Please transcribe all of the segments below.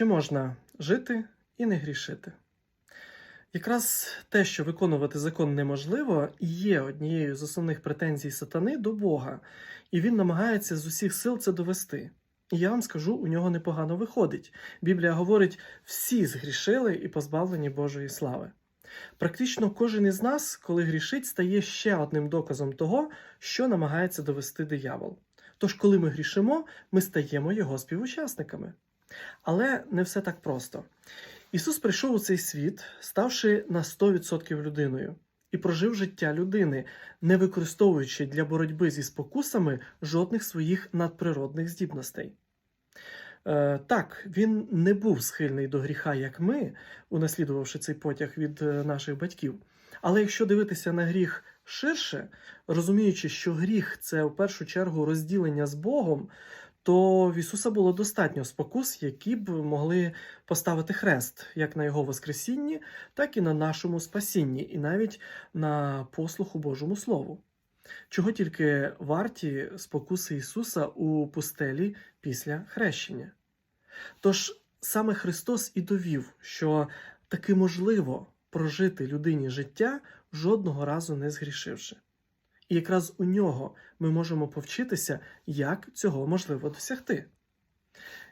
Чи можна жити і не грішити? Якраз те, що виконувати закон неможливо, є однією з основних претензій сатани до Бога, і він намагається з усіх сил це довести. І я вам скажу, у нього непогано виходить. Біблія говорить: всі згрішили і позбавлені Божої слави. Практично кожен із нас, коли грішить, стає ще одним доказом того, що намагається довести диявол. Тож, коли ми грішимо, ми стаємо його співучасниками. Але не все так просто. Ісус прийшов у цей світ, ставши на 100% людиною, і прожив життя людини, не використовуючи для боротьби зі спокусами жодних своїх надприродних здібностей. Е, так, він не був схильний до гріха, як ми, унаслідувавши цей потяг від е, наших батьків. Але якщо дивитися на гріх ширше, розуміючи, що гріх це в першу чергу розділення з Богом, то в Ісуса було достатньо спокус, які б могли поставити хрест як на Його Воскресінні, так і на нашому спасінні, і навіть на послуху Божому Слову. Чого тільки варті спокуси Ісуса у пустелі після хрещення. Тож саме Христос і довів, що таки можливо прожити людині життя, жодного разу не згрішивши. І якраз у нього ми можемо повчитися, як цього можливо досягти.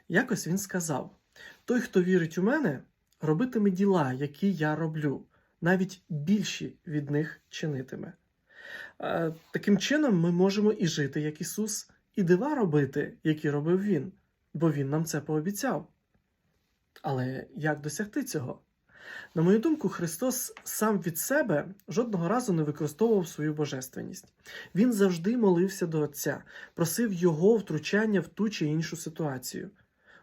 Якось він сказав: той, хто вірить у мене, робитиме діла, які я роблю, навіть більші від них чинитиме. Е, Таким чином, ми можемо і жити, як Ісус, і дива робити, які робив Він, бо Він нам це пообіцяв. Але як досягти цього? На мою думку, Христос сам від себе жодного разу не використовував свою божественність. Він завжди молився до Отця, просив Його втручання в ту чи іншу ситуацію.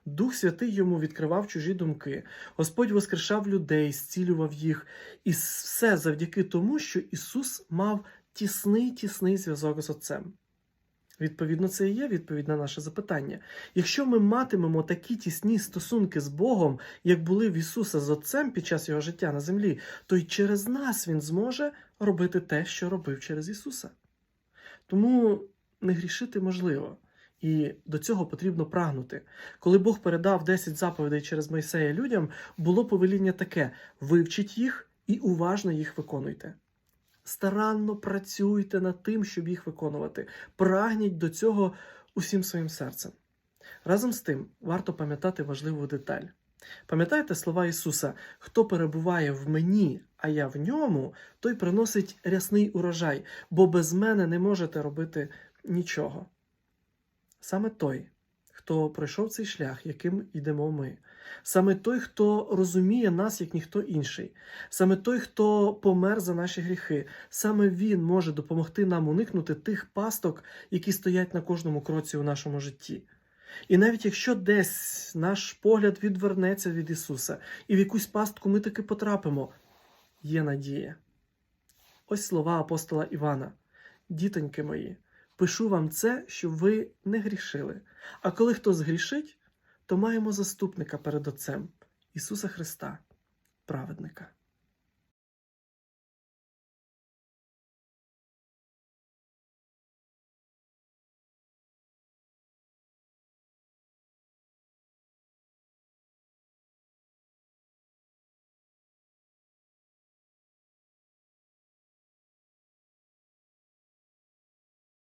Дух Святий йому відкривав чужі думки, Господь воскрешав людей, зцілював їх, і все завдяки тому, що Ісус мав тісний тісний зв'язок з Отцем. Відповідно, це і є відповідь на наше запитання. Якщо ми матимемо такі тісні стосунки з Богом, як були в Ісуса з Отцем під час його життя на землі, то й через нас Він зможе робити те, що робив через Ісуса. Тому не грішити можливо, і до цього потрібно прагнути. Коли Бог передав 10 заповідей через Мойсея людям, було повеління таке: вивчіть їх і уважно їх виконуйте. Старанно працюйте над тим, щоб їх виконувати. Прагніть до цього усім своїм серцем. Разом з тим, варто пам'ятати важливу деталь. Пам'ятаєте слова Ісуса: хто перебуває в мені, а я в ньому, той приносить рясний урожай, бо без мене не можете робити нічого. Саме той, хто пройшов цей шлях, яким йдемо ми, саме той, хто розуміє нас, як ніхто інший, саме той, хто помер за наші гріхи, саме він може допомогти нам уникнути тих пасток, які стоять на кожному кроці у нашому житті. І навіть якщо десь наш погляд відвернеться від Ісуса, і в якусь пастку ми таки потрапимо, є надія. Ось слова апостола Івана. Дітоньки мої, пишу вам це, щоб ви не грішили. А коли хто згрішить, то маємо заступника перед Отцем Ісуса Христа, праведника.